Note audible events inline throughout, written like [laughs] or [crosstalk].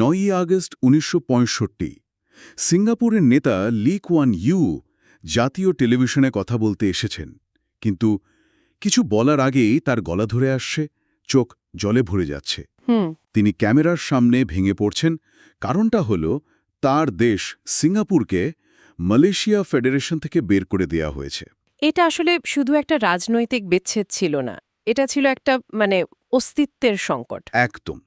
নয়ই আগস্ট উনিশশো পঁয়ষট্টি। সিঙ্গাপুরের নেতা লি কোয়ান ইউ জাতীয় টেলিভিশনে কথা বলতে এসেছেন। কিন্তু কিছু বলার আগেই তার গলা ধরে আসছে চোখ জলে ভরে যাচ্ছে। তিনি ক্যামেরার সামনে ভেঙে পড়ছেন কারণটা হল তার দেশ সিঙ্গাপুরকে মালয়েশিয়া ফেডারেশন থেকে বের করে দেয়া হয়েছে। এটা আসলে শুধু একটা রাজনৈতিক বিচ্ছেদ ছিল না এটা ছিল একটা মানে অস্তিত্বের সংকট। একদম।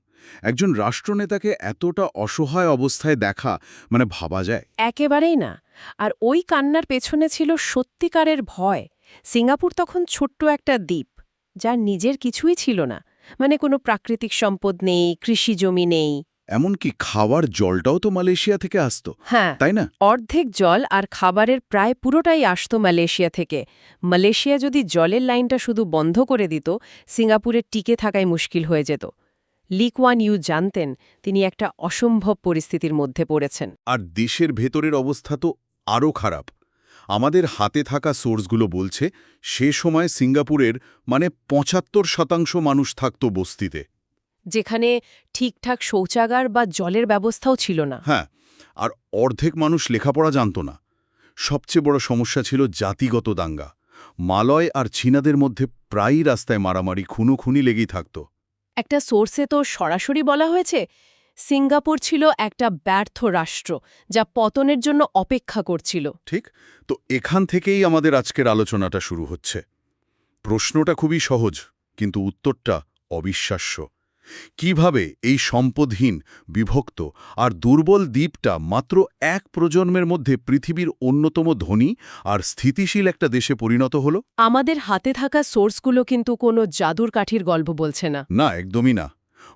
একজন রাষ্ট্রনেতাকে এতটা অসহায় অবস্থায় দেখা মানে ভাবা যায়। একেবারেই না। আর ওই কান্নার পেছনে ছিল সত্যিকারের ভয়। সিঙ্গাপুর তখন ছোট্ট একটা দ্বীপ যার নিজের কিছুই ছিল না। মানে কোনো প্রাকৃতিক সম্পদ নেই কৃষি জমি নেই। এমনকি খাওয়ার জলটাও তো মালয়েশিয়া থেকে আসতো হ্যাঁ তাই না? অর্ধেক জল আর খাবারের প্রায় পুরোটাই আসতো মালয়েশিয়া থেকে। মালয়েশিয়া যদি জলের লাইনটা শুধু বন্ধ করে দিত সিঙ্গাপুরের টিকে থাকাই মুশকিল হয়ে যেত। লিকওয়ান ইউ জানতেন তিনি একটা অসম্ভব পরিস্থিতির মধ্যে পড়েছেন। আর দেশের ভেতরের অবস্থা তো আরও খারাপ। আমাদের হাতে থাকা সোর্সগুলো বলছে সে সময় সিঙ্গাপুরের মানে পঁচাত্তর শতাংশ মানুষ থাকত বস্তিতে। যেখানে ঠিকঠাক শৌচাগার বা জলের ব্যবস্থাও ছিল না। হ্যাঁ আর অর্ধেক মানুষ লেখাপড়া জানত না। সবচেয়ে বড় সমস্যা ছিল জাতিগত দাঙ্গা। মালয় আর চীনাদের মধ্যে প্রায়ই রাস্তায় মারামারি খুনোখুনি লেগেই থাকত। একটা সোর্সে তো সরাসরি বলা হয়েছে, সিঙ্গাপুর ছিল একটা ব্যর্থ রাষ্ট্র, যা পতনের জন্য অপেক্ষা করছিল। ঠিক, তো এখান থেকেই আমাদের আজকের আলোচনাটা শুরু হচ্ছে। প্রশ্নটা খুবই সহজ, কিন্তু উত্তরটা অবিশ্বাস্য। কীভাবে এই সম্পদহীন বিভক্ত আর দুর্বল দ্বীপটা মাত্র এক প্রজন্মের মধ্যে পৃথিবীর অন্যতম ধনী আর স্থিতিশীল একটা দেশে পরিণত হল? আমাদের হাতে থাকা সোর্সগুলো কিন্তু কোনো জাদুর কাঠির গল্প বলছে না। না একদমই না।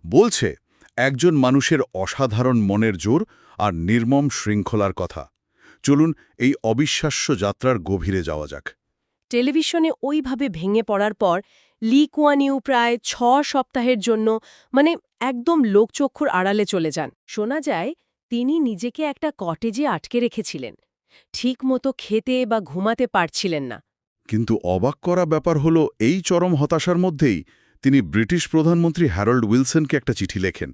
বলছে একজন মানুষের অসাধারণ মনের জোর আর নির্মম শৃঙ্খলার কথা। চলুন এই অবিশ্বাস্য যাত্রার গভীরে যাওয়া যাক। টেলিভিশনে ওইভাবে ভেঙে পড়ার পর লি কুয়ানিউ প্রায় ছ সপ্তাহের জন্য মানে একদম লোকচক্ষুর আড়ালে চলে যান। শোনা যায়, তিনি নিজেকে একটা কটেজে আটকে রেখেছিলেন। ঠিকমতো খেতে বা ঘুমাতে পারছিলেন না। কিন্তু অবাক করা ব্যাপার হলো, এই চরম হতাশার মধ্যেই তিনি ব্রিটিশ প্রধানমন্ত্রী হ্যারল্ড উইলসনকে একটা চিঠি লেখেন।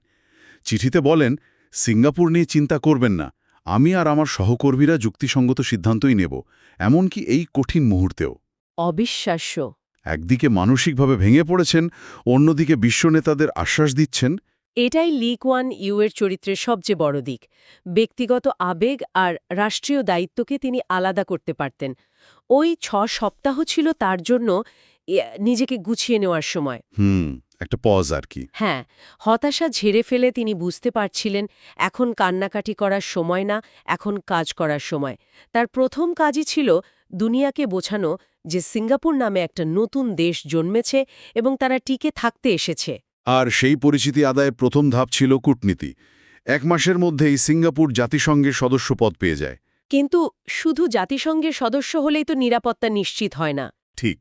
চিঠিতে বলেন, সিঙ্গাপুর নিয়ে চিন্তা করবেন না। আমি আর আমার সহকর্মীরা যুক্তিসঙ্গত সিদ্ধান্তই নেব এমনকি এই কঠিন মুহূর্তেও। অবিশ্বাস্য। একদিকে মানসিকভাবে ভেঙে পড়েছেন অন্যদিকে বিশ্বনেতাদের আশ্বাস দিচ্ছেন। এটাই লি কুয়ান ইউয়ের চরিত্রের সবচেয়ে বড় দিক। ব্যক্তিগত আবেগ আর রাষ্ট্রীয় দায়িত্বকে তিনি আলাদা করতে পারতেন। ওই ছ সপ্তাহ ছিল তার জন্য নিজেকে গুছিয়ে নেওয়ার সময়। হুম। একটা পজ আর কি হ্যাঁ হতাশা ঝেড়ে ফেলে তিনি বুঝতে পারছিলেন এখন কান্নাকাটি করার সময় না এখন কাজ করার সময়। তার প্রথম কাজই ছিল দুনিয়াকে বোঝানো যে সিঙ্গাপুর নামে একটা নতুন দেশ জন্মেছে এবং তারা টিকে থাকতে এসেছে। আর সেই পরিচিতি আদায়ের প্রথম ধাপ ছিল কূটনীতি। এক মাসের মধ্যেই সিঙ্গাপুর জাতিসংঘের সদস্য পদ পেয়ে যায়। কিন্তু শুধু জাতিসংঘের সদস্য হলেই তো নিরাপত্তা নিশ্চিত হয় না। ঠিক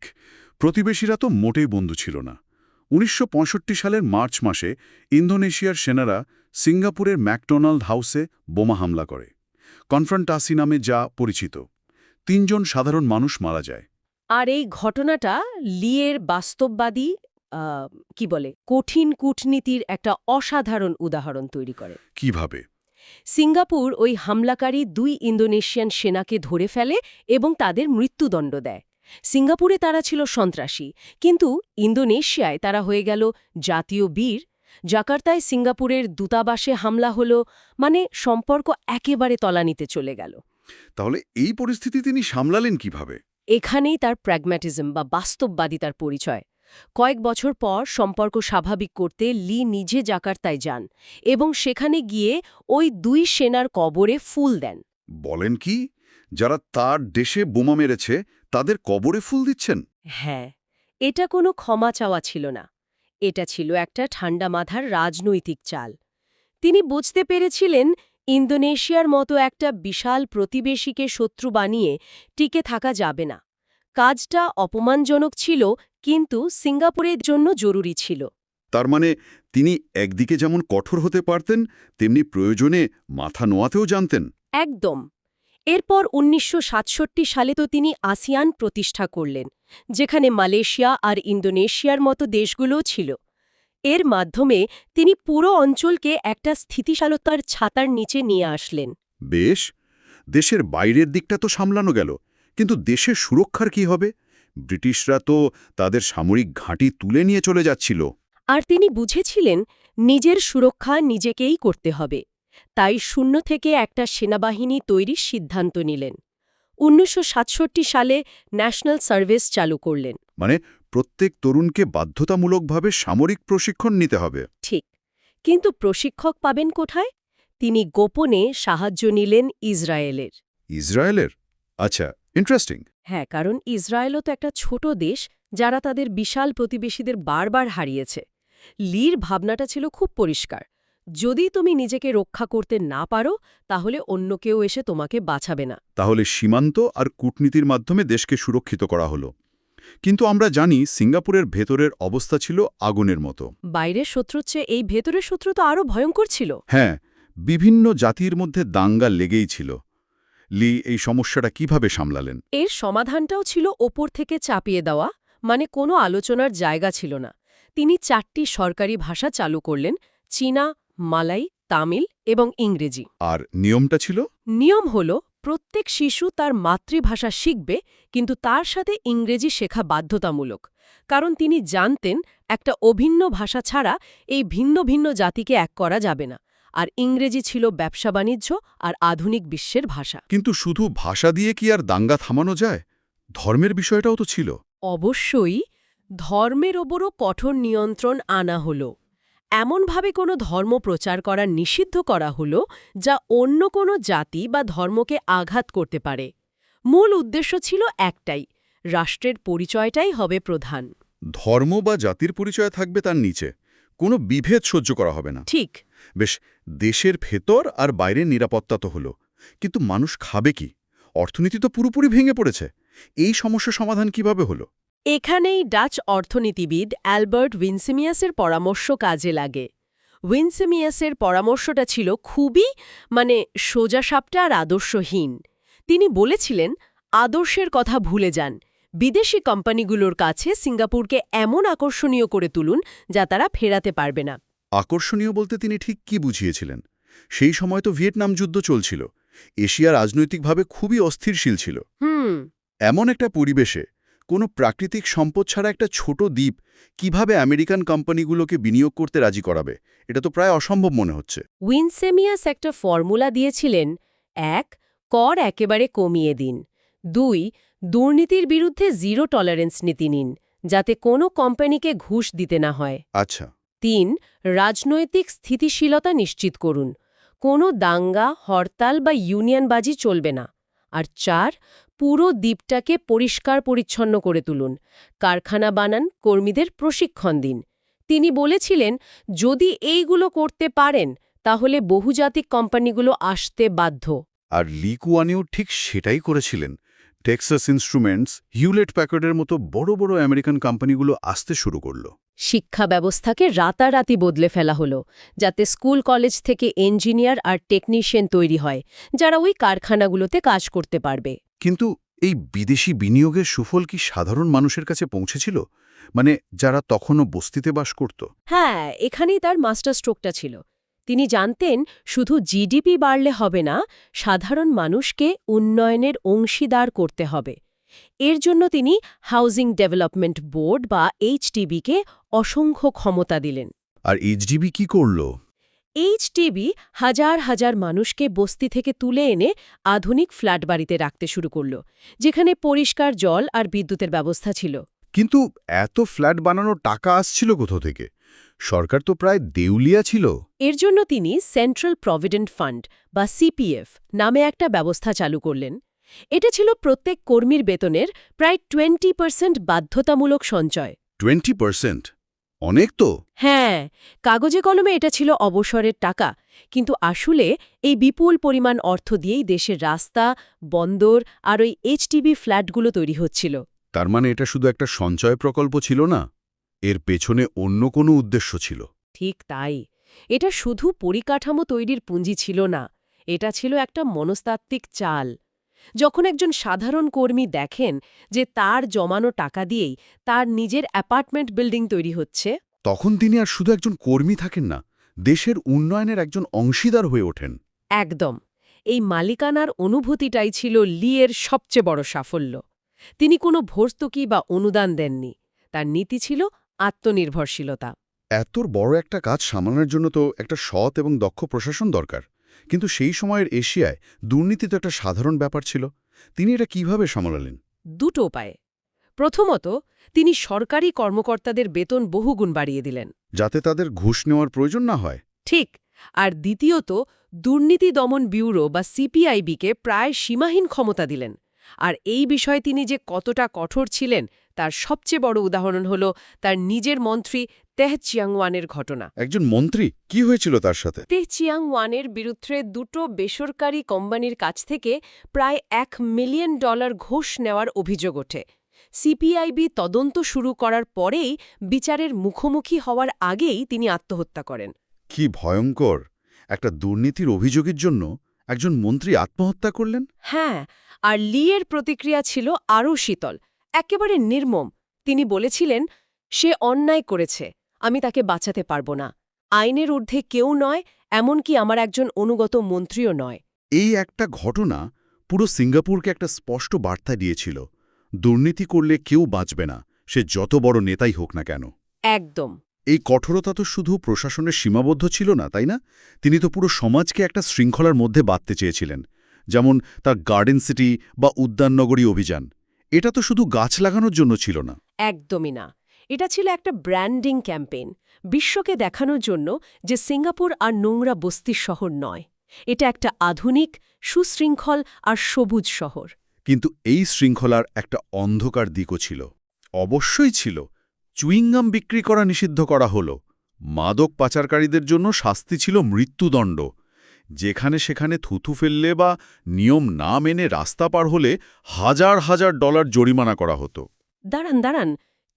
প্রতিবেশীরা তো মোটেই বন্ধু ছিল না। উনিশশো পঁয়ষট্টি সালের মার্চ মাসে ইন্দোনেশিয়ার সেনারা সিঙ্গাপুরের ম্যাকডোনাল্ড হাউসে বোমা হামলা করে। কনফ্রন্টাসি নামে যা পরিচিত। তিনজন সাধারণ মানুষ মারা যায়। আর এই ঘটনাটা লিয়ের বাস্তববাদী কি বলে কঠিন কূটনীতির একটা অসাধারণ উদাহরণ তৈরি করে। কীভাবে? সিঙ্গাপুর ওই হামলাকারী দুই ইন্দোনেশিয়ান সেনাকে ধরে ফেলে এবং তাদের মৃত্যুদণ্ড দেয়। সিঙ্গাপুরে তারা ছিল সন্ত্রাসী কিন্তু ইন্দোনেশিয়ায় তারা হয়ে গেল জাতীয় বীর। জাকার্তায় সিঙ্গাপুরের দূতাবাসে হামলা হলো মানে সম্পর্ক একেবারে তলানিতে চলে গেল। তাহলে এই পরিস্থিতি তিনি সামলালেন কীভাবে? এখানেই তার প্র্যাগম্যাটিজম বা বাস্তববাদিতার পরিচয়। কয়েক বছর পর সম্পর্ক স্বাভাবিক করতে লি নিজে জাকার্তায় যান এবং সেখানে গিয়ে ওই দুই সেনার কবরে ফুল দেন। বলেন কি? যারা তার দেশে বোমা মেরেছে তাদের কবরে ফুল দিচ্ছেন? হ্যাঁ এটা কোনো ক্ষমা চাওয়া ছিল না। এটা ছিল একটা ঠান্ডা মাথার রাজনৈতিক চাল। তিনি বুঝতে পেরেছিলেন ইন্দোনেশিয়ার মতো একটা বিশাল প্রতিবেশীকে শত্রু বানিয়ে টিকে থাকা যাবে না। কাজটা অপমানজনক ছিল কিন্তু সিঙ্গাপুরের জন্য জরুরি ছিল। তার মানে তিনি একদিকে যেমন কঠোর হতে পারতেন তেমনি প্রয়োজনে মাথা নোয়াতেও জানতেন? একদম। এরপর উনিশশো সাতষট্টি সালে তো তিনি আসিয়ান প্রতিষ্ঠা করলেন যেখানে মালয়েশিয়া আর ইন্দোনেশিয়ার মতো দেশগুলোও ছিল। এর মাধ্যমে তিনি পুরো অঞ্চলকে একটা স্থিতিশালতার ছাতার নিচে নিয়ে আসলেন। বেশ দেশের বাইরের দিকটা তো সামলানো গেল কিন্তু দেশের সুরক্ষার কি হবে? ব্রিটিশরা তো তাদের সামরিক ঘাঁটি তুলে নিয়ে চলে যাচ্ছিল। আর তিনি বুঝেছিলেন নিজের সুরক্ষা নিজেকেই করতে হবে। তাই শূন্য থেকে একটা সেনাবাহিনী তৈরির সিদ্ধান্ত নিলেন। উনিশশো সাতষট্টি সালে ন্যাশনাল সার্ভিস চালু করলেন। মানে প্রত্যেক তরুণকে বাধ্যতামূলকভাবে সামরিক প্রশিক্ষণ নিতে হবে। ঠিক। কিন্তু প্রশিক্ষক পাবেন কোথায়? তিনি গোপনে সাহায্য নিলেন ইসরায়েলের। ইসরায়েলের? আচ্ছা ইন্টারেস্টিং হ্যাঁ কারণ ইসরায়েলও তো একটা ছোট দেশ যারা তাদের বিশাল প্রতিবেশীদের বারবার হারিয়েছে। লির ভাবনাটা ছিল খুব পরিষ্কার। যদি তুমি নিজেকে রক্ষা করতে না পারো তাহলে অন্য কেউ এসে তোমাকে বাঁচাবে না। তাহলে সীমান্ত আর কূটনীতির মাধ্যমে দেশকে সুরক্ষিত করা হলো। কিন্তু আমরা জানি সিঙ্গাপুরের ভেতরের অবস্থা ছিল আগুনের মতো। বাইরের শত্রুর চেয়ে এই ভেতরের শত্রু তো আরও ভয়ঙ্কর ছিল। হ্যাঁ বিভিন্ন জাতির মধ্যে দাঙ্গা লেগেই ছিল। লি এই সমস্যাটা কীভাবে সামলালেন? এর সমাধানটাও ছিল ওপর থেকে চাপিয়ে দেওয়া মানে কোনো আলোচনার জায়গা ছিল না। তিনি চারটি সরকারি ভাষা চালু করলেন চীনা মালাই তামিল এবং ইংরেজি। আর নিয়মটা ছিল? নিয়ম হল প্রত্যেক শিশু তার মাতৃভাষা শিখবে কিন্তু তার সাথে ইংরেজি শেখা বাধ্যতামূলক। কারণ তিনি জানতেন একটা অভিন্ন ভাষা ছাড়া এই ভিন্ন ভিন্ন জাতিকে এক করা যাবে না। আর ইংরেজি ছিল ব্যবসা বাণিজ্য আর আধুনিক বিশ্বের ভাষা। কিন্তু শুধু ভাষা দিয়ে কি আর দাঙ্গা থামানো যায়? ধর্মের বিষয়টাও তো ছিল। অবশ্যই ধর্মের ওপরও কঠোর নিয়ন্ত্রণ আনা হল। এমনভাবে কোনো ধর্ম প্রচার করা নিষিদ্ধ করা হল যা অন্য কোনো জাতি বা ধর্মকে আঘাত করতে পারে। মূল উদ্দেশ্য ছিল একটাই রাষ্ট্রের পরিচয়টাই হবে প্রধান। ধর্ম বা জাতির পরিচয় থাকবে তার নিচে। কোনো বিভেদ সহ্য করা হবে না। ঠিক। বেশ দেশের ভেতর আর বাইরের নিরাপত্তা তো হলো। কিন্তু মানুষ খাবে কি? অর্থনীতি তো পুরোপুরি ভেঙে পড়েছে। এই সমস্যা সমাধান কীভাবে হলো? এখানেই ডাচ অর্থনীতিবিদ অ্যালবার্ট উইনসেমিয়াসের পরামর্শ কাজে লাগে। উইনসেমিয়াসের পরামর্শটা ছিল খুবই মানে সোজাসাপটা আর আদর্শহীন। তিনি বলেছিলেন আদর্শের কথা ভুলে যান। বিদেশি কোম্পানিগুলোর কাছে সিঙ্গাপুরকে এমন আকর্ষণীয় করে তুলুন যা তারা ফেরাতে পারবে না। আকর্ষণীয় বলতে তিনি ঠিক কি বুঝিয়েছিলেন? সেই সময় তো ভিয়েতনাম যুদ্ধ চলছিল। এশিয়া রাজনৈতিকভাবে খুবই অস্থিরশীল ছিল। হুম। এমন একটা পরিবেশে কোনো প্রাকৃতিক সম্পদ ছাড়া একটা ছোট দ্বীপ কীভাবে আমেরিকান কোম্পানিগুলোকে বিনিয়োগ করতে রাজি করাবে? এটা তো প্রায় অসম্ভব মনে হচ্ছে। উইনসেমিয়াস একটা ফর্মুলা দিয়েছিলেন এক কর একেবারে কমিয়ে দিন। দুই দুর্নীতির বিরুদ্ধে জিরো টলারেন্স নীতি নিন যাতে কোনো কোম্পানিকে ঘুষ দিতে না হয়। আচ্ছা। তিন রাজনৈতিক স্থিতিশীলতা নিশ্চিত করুন। কোনো দাঙ্গা হরতাল বা ইউনিয়নবাজি চলবে না। আর চার পুরো দ্বীপটাকে পরিষ্কার পরিচ্ছন্ন করে তুলুন। কারখানা বানান কর্মীদের প্রশিক্ষণ দিন। তিনি বলেছিলেন যদি এইগুলো করতে পারেন তাহলে বহুজাতিক কোম্পানিগুলো আসতে বাধ্য। আর লিকুয়ানিও ঠিক সেটাই করেছিলেন। টেক্সাস ইনস্ট্রুমেন্টস হিউলেট প্যাকার্ডের মতো বড় বড় আমেরিকান কোম্পানিগুলো আসতে শুরু করল। শিক্ষা ব্যবস্থাকে রাতারাতি বদলে ফেলা হলো যাতে স্কুল কলেজ থেকে ইঞ্জিনিয়ার আর টেকনিশিয়ান তৈরি হয় যারা ওই কারখানাগুলোতে কাজ করতে পারবে। কিন্তু এই বিদেশি বিনিয়োগের সুফল কি সাধারণ মানুষের কাছে পৌঁছেছিল? মানে যারা তখনও বস্তিতে বাস করত? হ্যাঁ এখানেই তার মাস্টার স্ট্রোকটা ছিল। তিনি জানতেন শুধু জিডিপি বাড়লে হবে না সাধারণ মানুষকে উন্নয়নের অংশীদার করতে হবে। এর জন্য তিনি হাউজিং ডেভেলপমেন্ট বোর্ড বা এইচডিবিকে অসংখ্য ক্ষমতা দিলেন। আর এইচডিবি কি করল? এইচটিবি হাজার হাজার মানুষকে বস্তি থেকে তুলে এনে আধুনিক ফ্ল্যাট বাড়িতে রাখতে শুরু করল যেখানে পরিষ্কার জল আর বিদ্যুতের ব্যবস্থা ছিল। কিন্তু এত ফ্ল্যাট বানানোর টাকা আসছিল কোথা থেকে? সরকার তো প্রায় দেউলিয়া ছিল। এর জন্য তিনি সেন্ট্রাল প্রভিডেন্ট ফান্ড বা সিপিএফ নামে একটা ব্যবস্থা চালু করলেন। এটা ছিল প্রত্যেক কর্মীর বেতনের প্রায় টোয়েন্টি পার্সেন্ট বাধ্যতামূলক সঞ্চয়। Twenty percent? অনেক তো। হ্যাঁ কাগজে কলমে এটা ছিল অবসরের টাকা কিন্তু আসলে এই বিপুল পরিমাণ অর্থ দিয়েই দেশের রাস্তা বন্দর আর ওই এইচটিবি ফ্ল্যাটগুলো তৈরি হচ্ছিল। তার মানে এটা শুধু একটা সঞ্চয় প্রকল্প ছিল না? এর পেছনে অন্য কোনো উদ্দেশ্য ছিল? ঠিক তাই। এটা শুধু পরিকাঠামো তৈরির পুঁজি ছিল না এটা ছিল একটা মনস্তাত্ত্বিক চাল। যখন একজন সাধারণ কর্মী দেখেন যে তার জমানো টাকা দিয়েই তার নিজের অ্যাপার্টমেন্ট বিল্ডিং তৈরি হচ্ছে তখন তিনি আর শুধু একজন কর্মী থাকেন না দেশের উন্নয়নের একজন অংশীদার হয়ে ওঠেন। একদম। এই মালিকানার অনুভূতিটাই ছিল লিয়ের সবচেয়ে বড় সাফল্য। তিনি কোনো ভর্তুকি বা অনুদান দেননি। তার নীতি ছিল আত্মনির্ভরশীলতা। এত বড় একটা কাজ সামলানোর জন্য তো একটা সৎ এবং দক্ষ প্রশাসন দরকার। কিন্তু সেই সময়ের এশিয়ায় দুর্নীতি তো একটা সাধারণ ব্যাপার ছিল। তিনি এটা কীভাবে সামলালেন? দুটো উপায়ে। প্রথমত তিনি সরকারি কর্মকর্তাদের বেতন বহুগুণ বাড়িয়ে দিলেন। যাতে তাদের ঘুষ নেওয়ার প্রয়োজন না হয়। ঠিক। আর দ্বিতীয়ত দুর্নীতি দমন ব্যুরো বা সিপিআইবিকে প্রায় সীমাহীন ক্ষমতা দিলেন। আর এই বিষয়ে তিনি যে কতটা কঠোর ছিলেন তার সবচেয়ে বড় উদাহরণ হল তার নিজের মন্ত্রী তেহ চিয়াংওয়ানের ঘটনা। একজন মন্ত্রী? কি হয়েছিল তার সাথে? তেহ চিয়াংওয়ানের বিরুদ্ধে দুটো বেসরকারি কোম্পানির কাছ থেকে প্রায় এক মিলিয়ন ডলার ঘোষ নেওয়ার অভিযোগ ওঠে। সিপিআইবি তদন্ত শুরু করার পরেই বিচারের মুখোমুখি হওয়ার আগেই তিনি আত্মহত্যা করেন। কি ভয়ঙ্কর! একটা দুর্নীতির অভিযোগের জন্য একজন মন্ত্রী আত্মহত্যা করলেন? হ্যাঁ আর লিয়ের প্রতিক্রিয়া ছিল আরও শীতল একেবারে নির্মম। তিনি বলেছিলেন সে অন্যায় করেছে আমি তাকে বাঁচাতে পারব না। আইনের ঊর্ধ্বে কেউ নয় এমনকি আমার একজন অনুগত মন্ত্রীও নয়। এই একটা ঘটনা পুরো সিঙ্গাপুরকে একটা স্পষ্ট বার্তা দিয়েছিল দুর্নীতি করলে কেউ বাঁচবে না সে যত বড় নেতাই হোক না কেন। একদম। এই কঠোরতা তো শুধু প্রশাসনের সীমাবদ্ধ ছিল না তাই না? তিনি তো পুরো সমাজকে একটা শৃঙ্খলার মধ্যে বাঁধতে চেয়েছিলেন। যেমন তার গার্ডেন সিটি বা উদ্যাননগরী অভিযান। এটা তো শুধু গাছ লাগানোর জন্য ছিল না। একদমই না। এটা ছিল একটা ব্র্যান্ডিং ক্যাম্পেইন বিশ্বকে দেখানোর জন্য যে সিঙ্গাপুর আর নোংরা বস্তির শহর নয়। এটা একটা আধুনিক সুশৃঙ্খল আর সবুজ শহর। কিন্তু এই শৃঙ্খলার একটা অন্ধকার দিকও ছিল। অবশ্যই ছিল। চুইংগাম বিক্রি করা নিষিদ্ধ করা হল। মাদক পাচারকারীদের জন্য শাস্তি ছিল মৃত্যুদণ্ড। যেখানে সেখানে থুথু ফেললে বা নিয়ম না মেনে রাস্তা পার হলে হাজার হাজার ডলার জরিমানা করা হতো। দাঁড়ান দাঁড়ান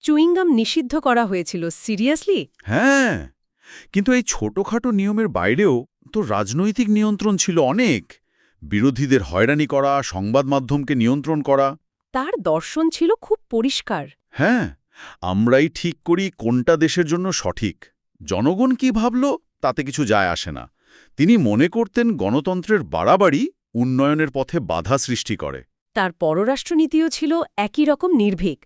চুইংগাম নিষিদ্ধ করা হয়েছিল সিরিয়াসলি? হ্যাঁ কিন্তু এই ছোটখাটো নিয়মের বাইরেও তো রাজনৈতিক নিয়ন্ত্রণ ছিল অনেক। বিরোধীদের হয়রানি করা সংবাদ মাধ্যমকে নিয়ন্ত্রণ করা। তার দর্শন ছিল খুব পরিষ্কার। হ্যাঁ আমরাই ঠিক করি কোনটা দেশের জন্য সঠিক। জনগণ কি ভাবল তাতে কিছু যায় আসে না। তিনি মনে করতেন গণতন্ত্রের বাড়াবাড়ি উন্নয়নের পথে বাধা সৃষ্টি করে। তার পররাষ্ট্রনীতিও ছিল একই রকম নির্ভীক।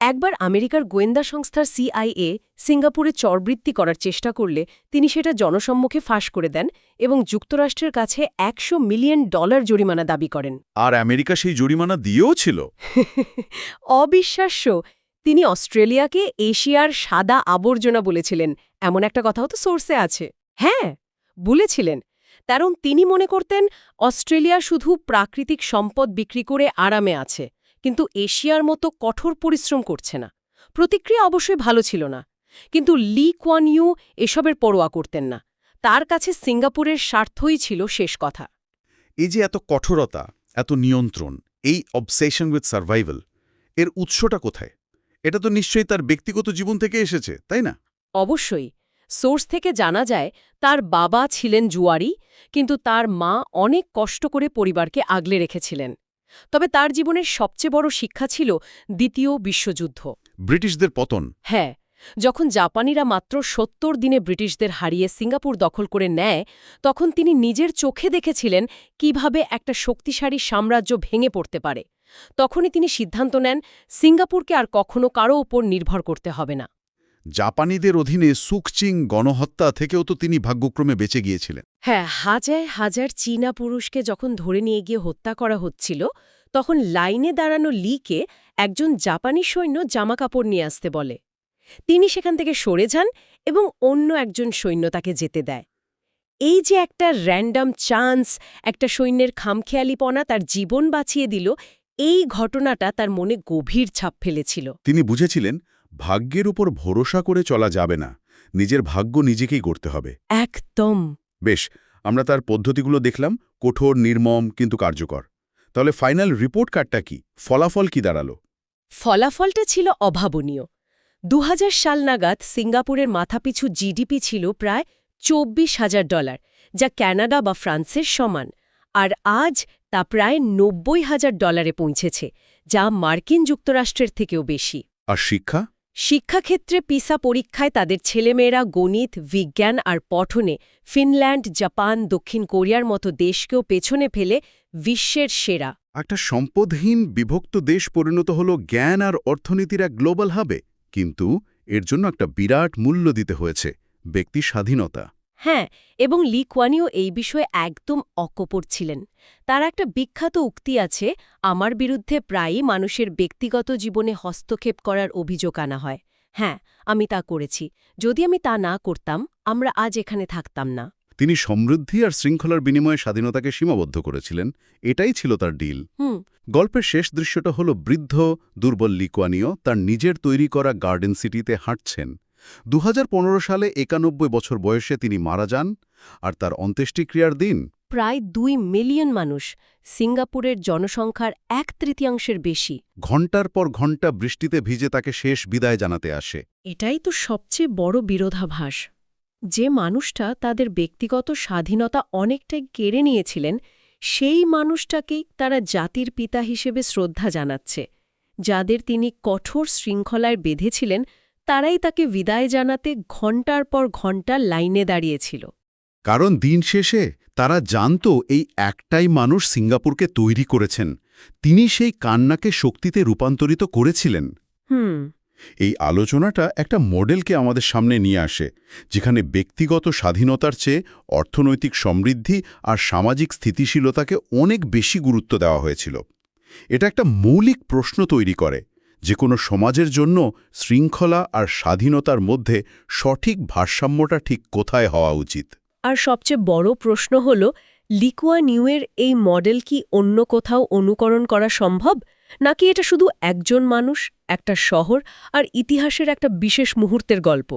একবার আমেরিকার গোয়েন্দা সংস্থার সিআইএ সিঙ্গাপুরে চরবৃত্তি করার চেষ্টা করলে তিনি সেটা জনসম্মুখে ফাঁস করে দেন এবং যুক্তরাষ্ট্রের কাছে একশো মিলিয়ন ডলার জরিমানা দাবি করেন। আর আমেরিকা সেই জরিমানা দিয়েও ছিল? [laughs] অবিশ্বাস্য। তিনি অস্ট্রেলিয়াকে এশিয়ার সাদা আবর্জনা বলেছিলেন। এমন একটা কথাও তো সোর্সে আছে। হ্যাঁ বলেছিলেন। কারণ তিনি মনে করতেন অস্ট্রেলিয়া শুধু প্রাকৃতিক সম্পদ বিক্রি করে আরামে আছে কিন্তু এশিয়ার মতো কঠোর পরিশ্রম করছে না। প্রতিক্রিয়া অবশ্যই ভালো ছিল না। কিন্তু লি কোয়ান ইউ এসবের পরোয়া করতেন না। তার কাছে সিঙ্গাপুরের স্বার্থই ছিল শেষ কথা। এই যে এত কঠোরতা এত নিয়ন্ত্রণ এই অবসেশন উইথ সার্ভাইভাল এর উৎসটা কোথায়? এটা তো নিশ্চয়ই তার ব্যক্তিগত জীবন থেকে এসেছে তাই না? অবশ্যই। সোর্স থেকে জানা যায় তার বাবা ছিলেন জুয়ারি কিন্তু তার মা অনেক কষ্ট করে পরিবারকে আগলে রেখেছিলেন। তবে তার জীবনের সবচেয়ে বড় শিক্ষা ছিল দ্বিতীয় বিশ্বযুদ্ধ। ব্রিটিশদের পতন। হ্যাঁ যখন জাপানিরা মাত্র সত্তর দিনে ব্রিটিশদের হারিয়ে সিঙ্গাপুর দখল করে নেয় তখন তিনি নিজের চোখে দেখেছিলেন কীভাবে একটা শক্তিশালী সাম্রাজ্য ভেঙে পড়তে পারে। তখনই তিনি সিদ্ধান্ত নেন সিঙ্গাপুরকে আর কখনো কারও ওপর নির্ভর করতে হবে না। জাপানিদের অধীনে সুকচিং গণহত্যা থেকেও তো তিনি ভাগ্যক্রমে বেঁচে গিয়েছিলেন। হ্যাঁ হাজার হাজার চীনা পুরুষকে যখন ধরে নিয়ে গিয়ে হত্যা করা হচ্ছিল তখন লাইনে দাঁড়ানো লিকে একজন জাপানি সৈন্য জামাকাপড় নিয়ে আসতে বলে। তিনি সেখান থেকে সরে যান এবং অন্য একজন সৈন্য তাকে যেতে দেয়। এই যে একটা র্যান্ডাম চান্স একটা সৈন্যের খামখেয়ালিপনা তার জীবন বাঁচিয়ে দিল এই ঘটনাটা তার মনে গভীর ছাপ ফেলেছিল। তিনি বুঝেছিলেন ভাগ্যের উপর ভরসা করে চলা যাবে না। নিজের ভাগ্য নিজেকেই করতে হবে। একদম। বেশ আমরা তার পদ্ধতিগুলো দেখলাম কঠোর নির্মম কিন্তু কার্যকর। তাহলে ফাইনাল রিপোর্ট কার্ডটা কি? ফলাফল কি দাঁড়াল? ফলাফলটা ছিল অভাবনীয়। দু হাজার সাল নাগাদ সিঙ্গাপুরের মাথাপিছু জিডিপি ছিল প্রায় চব্বিশ হাজার ডলার যা ক্যানাডা বা ফ্রান্সের সমান। আর আজ তা প্রায় নব্বই হাজার ডলারে পৌঁছেছে যা মার্কিন যুক্তরাষ্ট্রের থেকেও বেশি। আর শিক্ষা? শিক্ষাক্ষেত্রে পিসা পরীক্ষায় তাদের ছেলেমেয়েরা গণিত, বিজ্ঞান আর পঠনে ফিনল্যান্ড, জাপান, দক্ষিণ কোরিয়ার মতো দেশকেও পেছনে ফেলে বিশ্বের সেরা। একটা সম্পদহীন, বিভক্ত দেশ পরিণত হল জ্ঞান আর অর্থনীতির এক গ্লোবাল হাবে, কিন্তু এর জন্য একটা বিরাট মূল্য দিতে হয়েছে ব্যক্তি স্বাধীনতা। হ্যাঁ এবং লি কোয়ানিও এই বিষয়ে একদম অকপর ছিলেন। তার একটা বিখ্যাত উক্তি আছে আমার বিরুদ্ধে প্রায়ই মানুষের ব্যক্তিগত জীবনে হস্তক্ষেপ করার অভিযোগ আনা হয়। হ্যাঁ আমি তা করেছি। যদি আমি তা না করতাম আমরা আজ এখানে থাকতাম না। তিনি সমৃদ্ধি আর শৃঙ্খলার বিনিময়ে স্বাধীনতাকে সীমাবদ্ধ করেছিলেন। এটাই ছিল তার ডিল। হুম। গল্পের শেষ দৃশ্যটা হল বৃদ্ধ দুর্বল লিকোয়ানিও তার নিজের তৈরি করা গার্ডেন সিটিতে হাঁটছেন। দু হাজার পনেরো সালে একানব্বই বছর বয়সে তিনি মারা যান আর তার অন্ত্যেষ্টিক্রিয়ার দিন প্রায় দুই মিলিয়ন মানুষ সিঙ্গাপুরের জনসংখ্যার এক তৃতীয়াংশের বেশি। ঘণ্টার পর ঘণ্টা বৃষ্টিতে ভিজে তাকে শেষ বিদায় জানাতে আসে। এটাই তো সবচেয়ে বড় বিরোধাভাস। যে মানুষটা তাদের ব্যক্তিগত স্বাধীনতা অনেকটাই কেড়ে নিয়েছিলেন সেই মানুষটাকেই তারা জাতির পিতা হিসেবে শ্রদ্ধা জানাচ্ছে যাদের তিনি কঠোর শৃঙ্খলায় বেঁধেছিলেন তারাই তাকে বিদায় জানাতে ঘণ্টার পর ঘণ্টা লাইনে দাঁড়িয়েছিল। কারণ দিন শেষে তারা জানত এই একটাই মানুষ সিঙ্গাপুরকে তৈরি করেছেন। তিনি সেই কান্নাকে শক্তিতে রূপান্তরিত করেছিলেন। হুম। এই আলোচনাটা একটা মডেলকে আমাদের সামনে নিয়ে আসে যেখানে ব্যক্তিগত স্বাধীনতার চেয়ে অর্থনৈতিক সমৃদ্ধি আর সামাজিক স্থিতিশীলতাকে অনেক বেশি গুরুত্ব দেওয়া হয়েছিল। এটা একটা মৌলিক প্রশ্ন তৈরি করে যে কোনো সমাজের জন্য শৃঙ্খলা আর স্বাধীনতার মধ্যে সঠিক ভারসাম্যটা ঠিক কোথায় হওয়া উচিত? আর সবচেয়ে বড় প্রশ্ন হল, লিকুয়া নিউয়ের এই মডেল কি অন্য কোথাও অনুকরণ করা সম্ভব? নাকি এটা শুধু একজন মানুষ, একটা শহর, আর ইতিহাসের একটা বিশেষ মুহূর্তের গল্প?